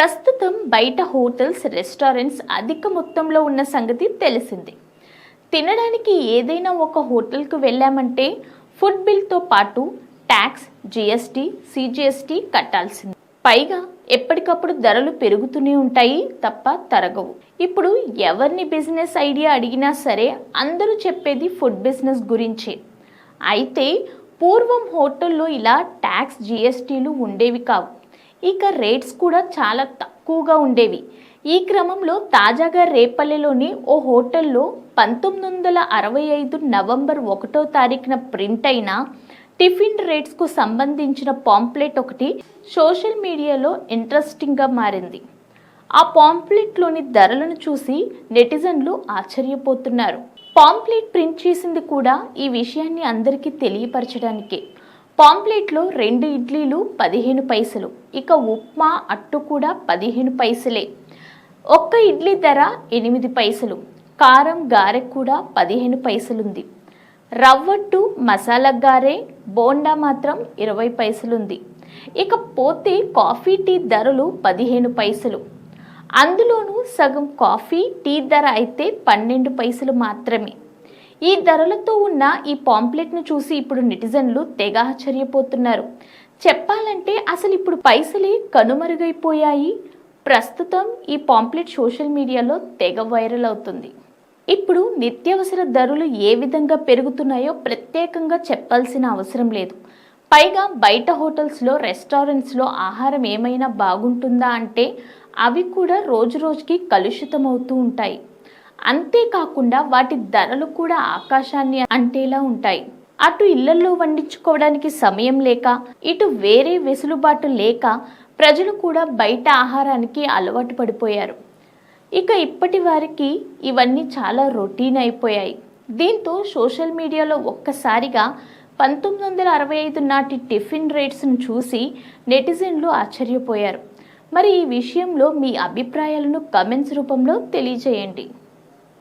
ప్రస్తుతం బయట hotels restaurants అధిక మొత్తంలో ఉన్న సంగతి తెలిసిందే. తినడానికి ఏదైనా ఒక హోటల్కు వెళ్ళామంటే ఫుడ్ బిల్తో పాటు ట్యాక్స్ జిఎస్టీ సిజిఎస్టీ కట్టాల్సింది. పైగా ఎప్పటికప్పుడు ధరలు పెరుగుతూనే ఉంటాయి తప్ప తరగవు. ఇప్పుడు ఎవరిని బిజినెస్ ఐడియా అడిగినా సరే అందరూ చెప్పేది ఫుడ్ బిజినెస్ గురించే. అయితే పూర్వం హోటల్లో ఇలా ట్యాక్స్ జిఎస్టీలు ఉండేవి కావు. ఇక రేట్స్ కూడా చాలా తక్కువగా ఉండేవి. ఈ క్రమంలో తాజాగా రేపల్లెలోని ఓ హోటల్లో పంతొమ్మిది వందల అరవై ఐదు నవంబర్ ఒకటో తారీఖున ప్రింట్ అయిన టిఫిన్ రేట్స్కు సంబంధించిన పాంప్లెట్ ఒకటి సోషల్ మీడియాలో ఇంట్రెస్టింగ్గా మారింది. ఆ పాంప్లెట్లోని ధరలను చూసి నెటిజన్లు ఆశ్చర్యపోతున్నారు. పాంప్లెట్ ప్రింట్ చేసింది కూడా ఈ విషయాన్ని అందరికీ తెలియపరచడానికే. పాంప్లెట్లో రెండు ఇడ్లీలు పదిహేను పైసలు. ఇక ఉప్మా అట్టు కూడా పదిహేను పైసలే. ఒక్క ఇడ్లీ ధర ఎనిమిది పైసలు. కారం గారె కూడా పదిహేను పైసలుంది. రవ్వట్టు మసాలా గారె బోండా మాత్రం ఇరవై పైసలుంది. ఇక పోతే కాఫీ టీ ధరలు పదిహేను పైసలు. అందులోనూ సగం కాఫీ టీ ధర అయితే పన్నెండు పైసలు మాత్రమే. ఈ ధరలతో ఉన్న ఈ పాంప్లెట్ను చూసి ఇప్పుడు నెటిజన్లు తెగ ఆశ్చర్యపోతున్నారు. చెప్పాలంటే అసలు ఇప్పుడు పైసలే కనుమరుగైపోయాయి. ప్రస్తుతం ఈ పాంప్లెట్ సోషల్ మీడియాలో తెగ వైరల్ అవుతుంది. ఇప్పుడు నిత్యావసర ధరలు ఏ విధంగా పెరుగుతున్నాయో ప్రత్యేకంగా చెప్పాల్సిన అవసరం లేదు. పైగా బయట హోటల్స్లో రెస్టారెంట్స్లో ఆహారం ఏమైనా బాగుంటుందా అంటే అవి కూడా రోజు రోజుకి కలుషితమవుతూ ఉంటాయి. అంతేకాకుండా వాటి ధరలు కూడా ఆకాశాన్ని అంటేలా ఉంటాయి. అటు ఇళ్ళలో వండించుకోవడానికి సమయం లేక ఇటు వేరే వెసులుబాటు లేక ప్రజలు కూడా బయట ఆహారానికి అలవాటు పడిపోయారు. ఇక ఇప్పటి వారికి ఇవన్నీ చాలా రొటీన్ అయిపోయాయి. దీంతో సోషల్ మీడియాలో ఒక్కసారిగా పంతొమ్మిది వందల అరవై ఐదు నాటి టిఫిన్ రేట్స్ను చూసి నెటిజన్లు ఆశ్చర్యపోయారు. మరి ఈ విషయంలో మీ అభిప్రాయాలను కమెంట్స్ రూపంలో తెలియజేయండి.